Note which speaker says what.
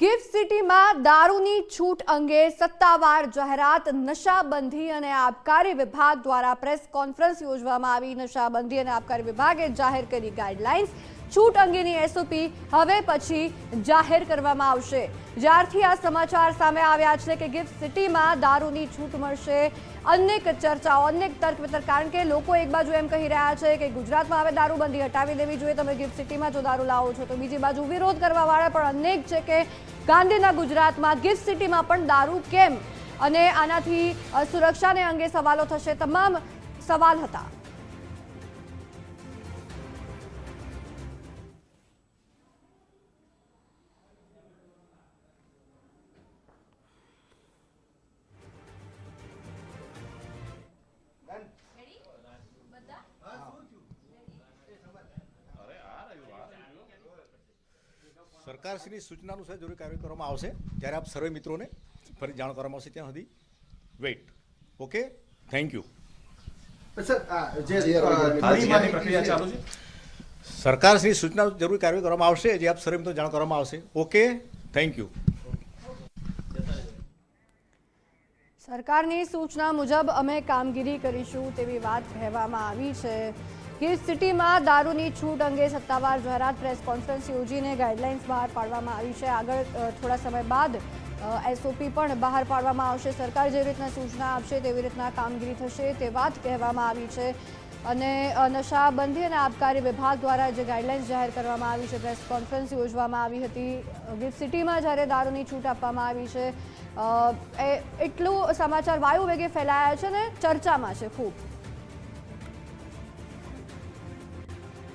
Speaker 1: Gift સિટીમાં દારૂની છૂટ અંગે સત્તાવાર જાહેરાત, નશાબંધી અને આબકારી વિભાગ દ્વારા પ્રેસ કોન્ફરન્સ યોજવામાં આવી. નશાબંધી અને આબકારી વિભાગે જાહેર કરી ગાઈડલાઇન્સ છૂટ અંગેની એસઓપી હવે પછી જાહેર કરવામાં આવશે. જ્યારથી આ સમાચાર સામે આવ્યા છે કે ગિફ્ટ સિટીમાં દારૂની છૂટ મળશે. અનેક ચર્ચાઓ, અનેક તર્ક વિતર્ક કારણ કે લોકો એક બાજુ એમ કહી રહ્યા છે કે ગુજરાતમાં હવે દારૂબંધી હટાવી દેવી જોઈએ. તમે ગિફ્ટ સિટીમાં જો દારૂ લાવો છો તો બીજી બાજુ વિરોધ કરવાવાળા પણ અનેક છે કે ગાંધીના ગુજરાતમાં ગિફ્ટ સિટીમાં પણ દારૂ કેમ? અને આનાથી સુરક્ષાને અંગે સવાલો થશે. તમામ સવાલ હતા.
Speaker 2: સરકારશ્રીની સૂચના અનુસાર જરૂરી કાર્ય કરવામાં આવશે. ત્યારે આપ સર્વે મિત્રોને ફરી જાણ કરવામાં આવશે ત્યાં સુધી. Wait okay thank you
Speaker 3: sir આ જે અ,
Speaker 4: તાલીમાની પ્રક્રિયા ચાલુ છે?
Speaker 2: સરકારશ્રીની સૂચના જરૂરી કાર્ય કરવામાં આવશે. જે આપ સર્વે મિત્રો જાણ કરવામાં આવશે. ઓકે થેન્ક યુ
Speaker 1: સરકારની સૂચના મુજબ અમે કામગીરી કરીશું તેવી વાત કહેવામાં આવી છે. ગિફ્ટ સિટીમાં દારૂની છૂટ અંગે સત્તાવાર જાહેરાત, પ્રેસ કોન્ફરન્સ યોજીને ગાઈડલાઇન્સ બહાર પાડવામાં આવી છે. આગળ થોડા સમય બાદ એસઓપી પણ બહાર પાડવામાં આવશે. સરકાર જેવી રીતના સૂચના આપશે, તેવી રીતના કામગીરી થશે, તે વાત કહેવામાં આવી છે. અને નશાબંધી અને આબકારી વિભાગ દ્વારા જે ગાઈડલાઇન્સ જાહેર કરવામાં આવી છે, પ્રેસ કોન્ફરન્સ યોજવામાં આવી હતી ગિફ્ટ સિટીમાં જ્યારે દારૂની છૂટ આપવામાં આવી છે એટલું સમાચાર વાયુ વેગે ફેલાયા છે ને ચર્ચામાં છે ખૂબ.